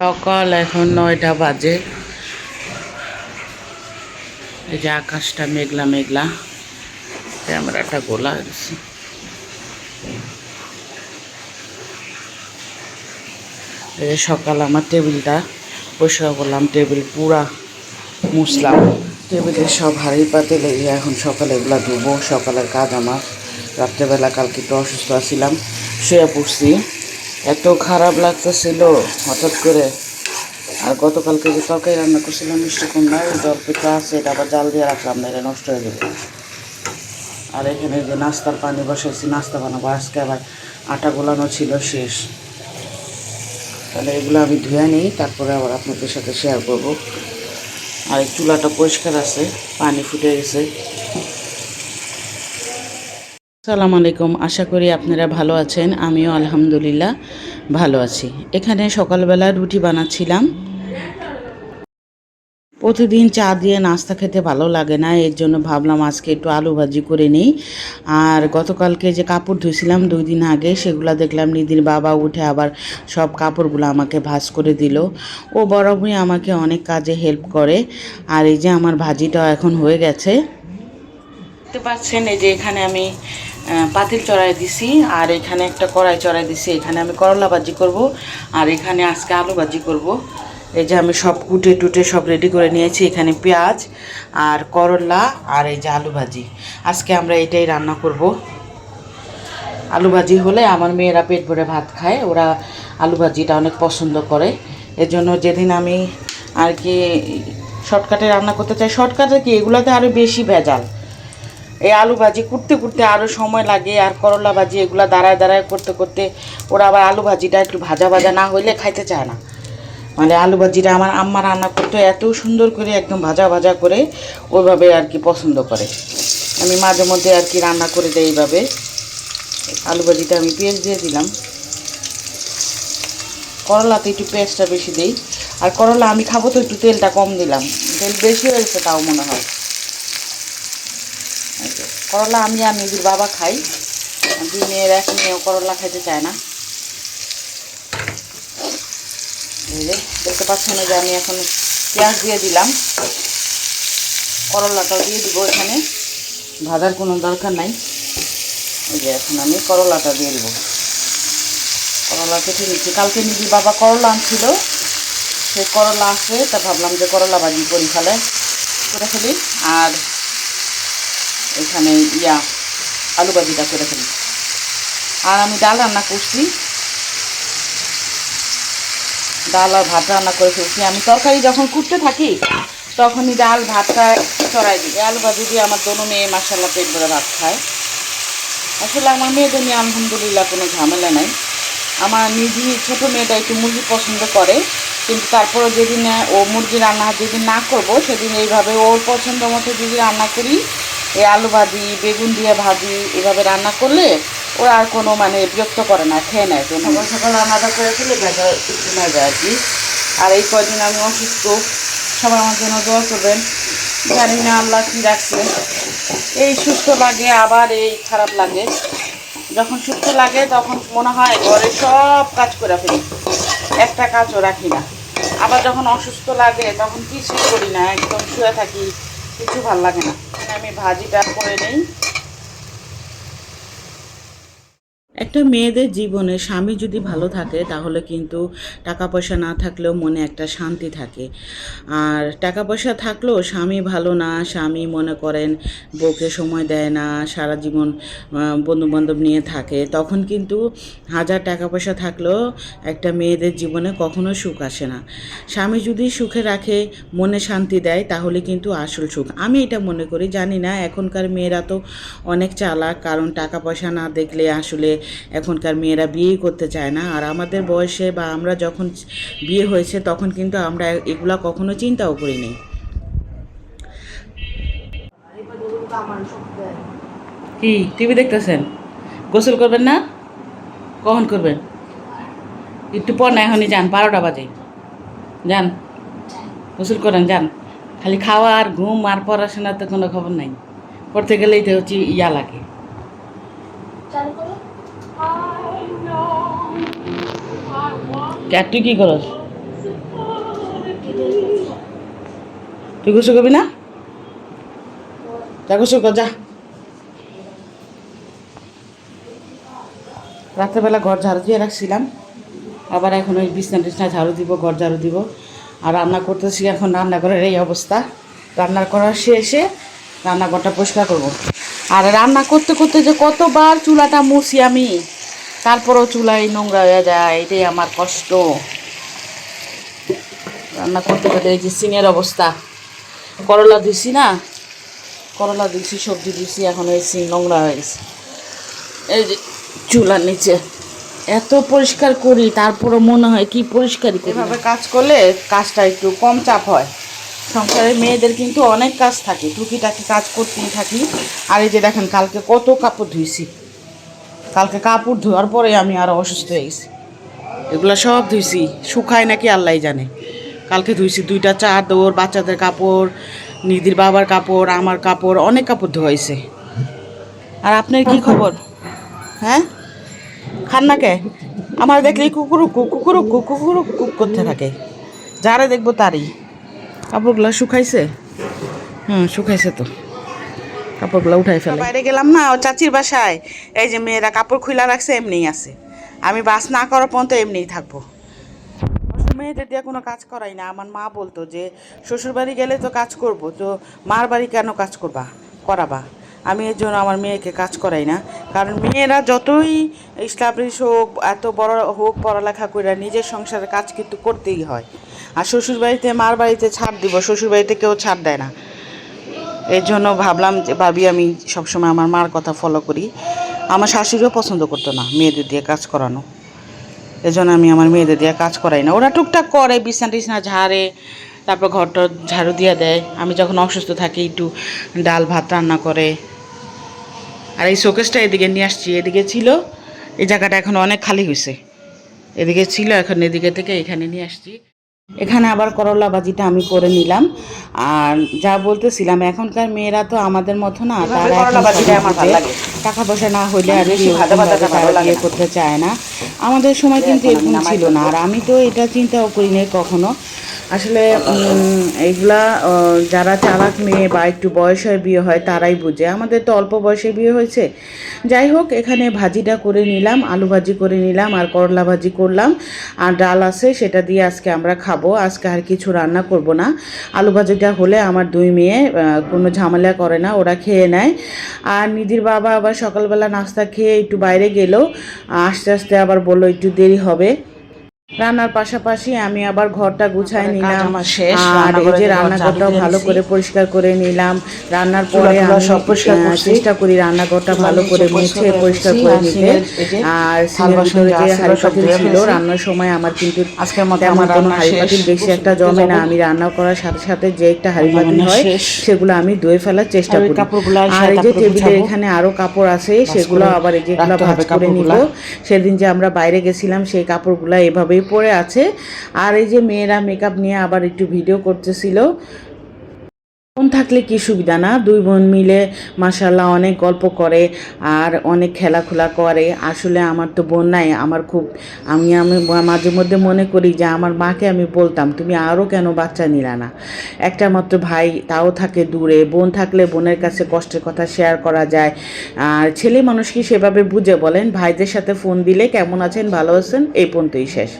সকাল এখন নয়টা বাজে। এই যে আকাশটা মেঘলা মেঘলা, ক্যামেরাটা গোলা গেছে এই যে সকাল আমার টেবিলটা পরিষ্কার করলাম টেবিল পুরা মুসলাম টেবিলের সব হাঁড়ি পাতে লেগে এখন সকালে এগুলা ধুবো, সকালের কাজ আমার। রাত্রেবেলা কালকে একটু অসুস্থ আছিলাম, শুয়ে পড়ছি। এত খারাপ লাগতেছিল হঠাৎ করে। আর গতকালকে যে তরকারি রান্না করছিলাম, মিষ্টি কুমড়া ওই তরকারিটা আছে এটা আবার জাল দিয়ে রাখলাম না এটা নষ্ট হয়ে যাবে। আর এখানে যে নাস্তার পানি বসাইছি, নাস্তা বানাবো। আজকে আবার আটা গোলানো ছিল শেষ। তাহলে এগুলো আমি ধুয়ে নিই তারপরে আবার আপনাদের সাথে শেয়ার করব। আর চুলাটা পরিষ্কার আছে, পানি ফুটে গেছে। সালাম আলাইকুম। আশা করি আপনারা ভালো আছেন। আমিও আলহামদুলিল্লাহ ভালো আছি। এখানে সকালবেলা রুটি বানাচ্ছিলাম। প্রতিদিন চা দিয়ে নাস্তা খেতে ভালো লাগে না, এর জন্য ভাবলাম আজকে একটু আলু ভাজি করে নিই। আর গতকালকে যে কাপড় ধুয়েছিলাম দুই দিন আগে, সেগুলো দেখলাম নিদির বাবা উঠে আবার সব কাপড়গুলো আমাকে ভাজ করে দিল। ও বরাবরই আমাকে অনেক কাজে হেল্প করে। আর এই যে আমার ভাজিটাও এখন হয়ে গেছে। দেখতে পাচ্ছেন, এই যে এখানে আমি পাতিল চড়াই দিছি, আর এখানে একটা কড়াই চড়াই দিছি। এখানে আমি করলা ভাজি করব, আর এখানে আজকে আলু ভাজি করব। এই যে আমি সব কুটে টুটে সব রেডি করে নিয়েছি, এখানে পেঁয়াজ আর করলা আর এই যে আলু ভাজি। আজকে আমরা এটাই রান্না করব। আলু ভাজি হলে আমার মেয়েরা পেট ভরে ভাত খায়, ওরা আলু ভাজিটা অনেক পছন্দ করে। এর জন্য যেদিন আমি আর কি শর্টকাটে রান্না করতে চাই, শর্টকাটে কি, এগুলোতে আরও বেশি ভেজাল। এই আলু ভাজি করতে করতে আরও সময় লাগে, আর করলা ভাজি এগুলো দাঁড়ায় দাঁড়ায় করতে করতে ওরা আবার আলু ভাজিটা একটু ভাজা ভাজা না হইলে খাইতে চায় না। মানে আলু ভাজিটা আমার আম্মা রান্না করতে, এত সুন্দর করে একদম ভাজা ভাজা করে ওইভাবে আর কি পছন্দ করে। আমি মাঝে মধ্যে আর কি রান্না করে দেই এইভাবে। আলু ভাজিটা আমি পেঁয়াজ দিয়ে দিলাম। করলাতে একটু পেঁয়াজটা বেশি দিই। আর করলা আমি খাব তো একটু তেলটা কম দিলাম। তেল বেশি হয়েছে তাও মনে হয়। করলা আমি আর নিজের বাবা খাই। দুই মেয়ের এক মেয়েও করলা খাইতে চায় না। দেখতে পাচ্ছেন যে আমি এখন পেঁয়াজ দিয়ে দিলাম। করলাটাও দিয়ে দিব এখানে। ভাজার কোনো দরকার নাই। এই যে এখন আমি করলাটা দিয়ে দেবো। করলা কেটে নিচ্ছি। কালকে নিজের বাবা করলা আনছিল। সে করলা আসে তা ভাবলাম যে করলা ভাজি করি ফেলে করে ফেলি। আর এখানে ইয়া, আলু ভাজিটা করে ফেলি। আর আমি ডাল রান্না করছি। ডাল আর ভাত রান্না করে ফেলছি। আমি তরকারি যখন কুটতে থাকি, তখনই ডাল ভাতটা চড়াই দিই। আলু ভাজি দিয়ে আমার দোনো মেয়ে মাসাল্লাহ পেট ভরে ভাত খায়। আসলে আমার মেয়েদের নিয়ে আলহামদুলিল্লাহ কোনো ঝামেলা নাই। আমার নিজে ছোটো মেয়েটা একটু মুরগি পছন্দ করে, কিন্তু তারপরে যেদিন ও মুরগি রান্না যেদিন না করব, সেদিন এইভাবে ওর পছন্দ মতো যদি রান্না করি এই আলু ভাজি, বেগুন দিয়ে ভাজি, এভাবে রান্না করলে ওরা আর কোনো মানে বিরক্ত করে না, খেয়ে নেয় তো সকাল সকাল রান্নাটা করে ফেলে ভেজা না যায় আর কি। আর এই কয়দিন আমি অসুস্থ, সবাই আমার জন্য দোয়া করবেন। জানি না আল্লাহ কী রাখছে। এই সুস্থ লাগে, আবার এই খারাপ লাগে। যখন সুস্থ লাগে, তখন মনে হয় ঘরে সব কাজ করে ফেলি। একটা কাজও রাখি না। আবার যখন অসুস্থ লাগে, তখন কিছু করি না, একদম শুয়ে থাকি, কিছু ভালো লাগে না। আমি ভাজিটা করে নেই। একটা মেয়েদের জীবনে স্বামী যদি ভালো থাকে, তাহলে কিন্তু টাকা পয়সা না থাকলেও মনে একটা শান্তি থাকে। আর টাকা পয়সা থাকলেও স্বামী ভালো না, স্বামী মনে করেন বউকে সময় দেয় না, সারা জীবন বন্ধু বান্ধব নিয়ে থাকে, তখন কিন্তু হাজার টাকা পয়সা থাকলেও একটা মেয়েদের জীবনে কখনো সুখ আসে না। স্বামী যদি সুখে রাখে, মনে শান্তি দেয়, তাহলে কিন্তু আসল সুখ। আমি এটা মনে করি, জানি না, এখনকার মেয়েরা তো অনেক চালাক, কারণ টাকা পয়সা না দেখলে আসলে এখনকার মেয়েরা বিয়েই করতে চায় না। আর আমাদের বয়সে বা আমরা যখন বিয়ে হয়েছে, তখন কিন্তু আমরা এগুলা কখনো চিন্তাও করিনি কি? টিভি দেখতেছেন? গোসল করবেন না? কখন করবেন? একটু পর না, এখনই যান, বারোটা বাজে। যান, গোসল করেন, যান। খালি খাওয়া আর ঘুম আর পড়াশোনার তো কোনো খবর নাই। পড়তে গেলেই তো হচ্ছে ইয়া লাগে। তুই কি করস? তুই গোসল করবি না? যা, গোসল কর, যা। রাত্রেবেলা ঘর ঝাড়ু দিয়ে রাখছিলাম। আবার এখন ওই বিছনা টিছনা ঝাড়ু দিব, ঘর ঝাড়ু দিব। আর রান্না করতেছি এখন রান্নাঘরের এই অবস্থা। রান্না করার শেষে রান্নাঘরটা পরিষ্কার করব। আর রান্না করতে করতে যে কতবার চুলাটা মুছি আমি। তারপরেও চুলাই নোংরা হয়ে যায়, এটাই আমার কষ্ট। রান্না করতে করতে এই যে সিংয়ের অবস্থা। করলা দিছি না, করলা দিছি, সবজি দিছি, এখন এই সিং নোংরা হয়ে গেছে। এই যে চুলার নিচে, এত পরিষ্কার করি, তারপরও মনে হয় কি পরিষ্কারই করি এভাবে কাজ করলে কাজটা একটু কম চাপ হয়। সংসারে মেয়েদের কিন্তু অনেক কাজ থাকে, টুকিটাকি কাজ করতেই থাকি। আর এই যে দেখেন, কালকে কত কাপড় ধুইছি। কালকে কাপড় ধোয়ার পরে আমি আরও অসুস্থ হয়ে গেছি। এগুলো সব ধুইছি, শুকায় নাকি আল্লাহ জানে। কালকে ধুইছি দুইটা চাদর বাচ্চাদের কাপড় নিদির বাবার কাপড়, আমার কাপড়, অনেক কাপড় ধোয়াইছে। আর আপনার কি খবর? হ্যাঁ? খান না কে? আমার দেখলেই কুকুরুক কুকুরুক কুকুরুক, কুক করতে থাকে। যারা দেখব তারই। কাপড়গুলো শুকাইছে? হুম, শুকাইছে তো। কাপড়গুলো উঠাই ফেলে। বাইরে গেলাম না, ও চাচির বাসায়। এই যে মেয়েরা কাপড় খুলে রাখছে, এমনিই আছে। আমি বাস না করার পর্যন্ত এমনিই থাকব। মেয়েদের দিয়ে কোনো কাজ করাই না। আমার মা বলতো যে, শ্বশুর বাড়ি গেলে তো কাজ করব, তো মার বাড়ি কেন কাজ করবা? করাবা? আমি এর জন্য আমার মেয়েকে কাজ করাই না। কারণ মেয়েরা যতই স্টাবলিশ হোক, এত বড় হোক, পড়ালেখা করে নিজের সংসারের কাজ কিন্তু করতেই হয়। আর শ্বশুর বাড়িতে মার বাড়িতে ছাড় দিব শ্বশুর বাড়িতে কেউ ছাড় দেয় না। এর জন্য ভাবলাম যে ভাবি, আমি সবসময় আমার মার কথা ফলো করি। আমার শাশুড়িও পছন্দ করতো না মেয়েদের দিয়ে কাজ করানো। এই জন্য আমি আমার মেয়েদের দিয়ে কাজ করাই না। ওরা টুকটাক করে, বিছনা টিছনা ঝাড়ে, তারপর ঘরটা ঝাড়ু দিয়ে দেয়। আমি যখন অসুস্থ থাকি, একটু ডাল ভাত রান্না করে। আর এই শোকেসটা এদিকে নিয়ে আসছি। এদিকে ছিল, এই জায়গাটা এখন অনেক খালি হয়েছে এদিকে ছিল, এখন এদিকে থেকে এখানে নিয়ে আসছি। এখানে আবার করলা বাজিটা আমি করে নিলাম। আর যা বলতেছিলাম এখনকার মেয়েরা তো আমাদের মতো না তারা টাকা পয়সা না হইলে আর কি বিয়ে করতে চায় না। আমাদের সময় কিন্তু এরকম ছিল না। আর আমি তো এটা চিন্তাও করি নাই কখনো। আসলে এইগুলা যারা চালাক মেয়ে বা একটু বয়স হয়ে বিয়ে হয়, তারাই বুঝে। আমাদের তো অল্প বয়সে বিয়ে হয়েছে। যাই হোক, এখানে ভাজিটা করে নিলাম, আলু ভাজি করে নিলাম আর করলা ভাজি করলাম। আর ডাল আছে, সেটা দিয়ে আজকে আমরা খাব। আজকে আর কিছু রান্না করব না। আলু ভাজিটা হলে আমার দুই মেয়ে কোনো ঝামেলা করে না, ওরা খেয়ে নেয়। আর নিধির বাবা আবার সকালবেলা নাস্তা খেয়ে একটু বাইরে গেলেও আস্তে আস্তে আবার বলল, একটু দেরি হবে। রান্নার পাশাপাশি আমি আবার ঘরটা গুছাই নিলাম। আর এই যে রান্নাঘরটাও ভালো করে পরিষ্কার করে নিলাম। রান্নার পরে আমি আহ, চেষ্টা করি রান্নাঘরটা ভালো করে মুছে পরিষ্কার করে নিতে। আর সিলের যে হাঁড়ি পাতিল ছিল রান্নার সময় আমার কিন্তু তেমন আমার কোনো রান্না পাতিল বেশি একটা জমে না। আমি রান্না করার সাথে সাথে যে একটা হাঁড়ি পাতিল হয় সেগুলো আমি ধুয়ে ফেলার চেষ্টা করি। আর এই যে টেবিলে এখানে আরও কাপড় আছে সেগুলো আবার এই যেগুলো ভাঁজ করে নিব। সেদিন যে আমরা বাইরে গেছিলাম সেই কাপড়গুলো এভাবেই পরে আছে। আর এই যে মেয়েরা মেকআপ নিয়ে আবার একটু ভিডিও করতেছিল। বোন থাকলে কি সুবিধা, না? দুই বোন মিলে মাসাল্লাহ অনেক গল্প করে আর অনেক খেলাখুলা করে। আসলে আমার তো বোন নাই, আমার খুব আমি আমি মাঝে মধ্যে মনে করি যে আমার মাকে আমি বলতাম, তুমি আরও কেন বাচ্চা নিলা না? একটা মাত্র ভাই, তাও থাকে দূরে। বোন থাকলে বোনের কাছে কষ্টের কথা শেয়ার করা যায়। আর ছেলে মানুষ কি সেভাবে বুঝে বলেন? ভাইদের সাথে ফোন দিলে, কেমন আছেন? ভালো আছেন? এই পর্যন্তই শেষ।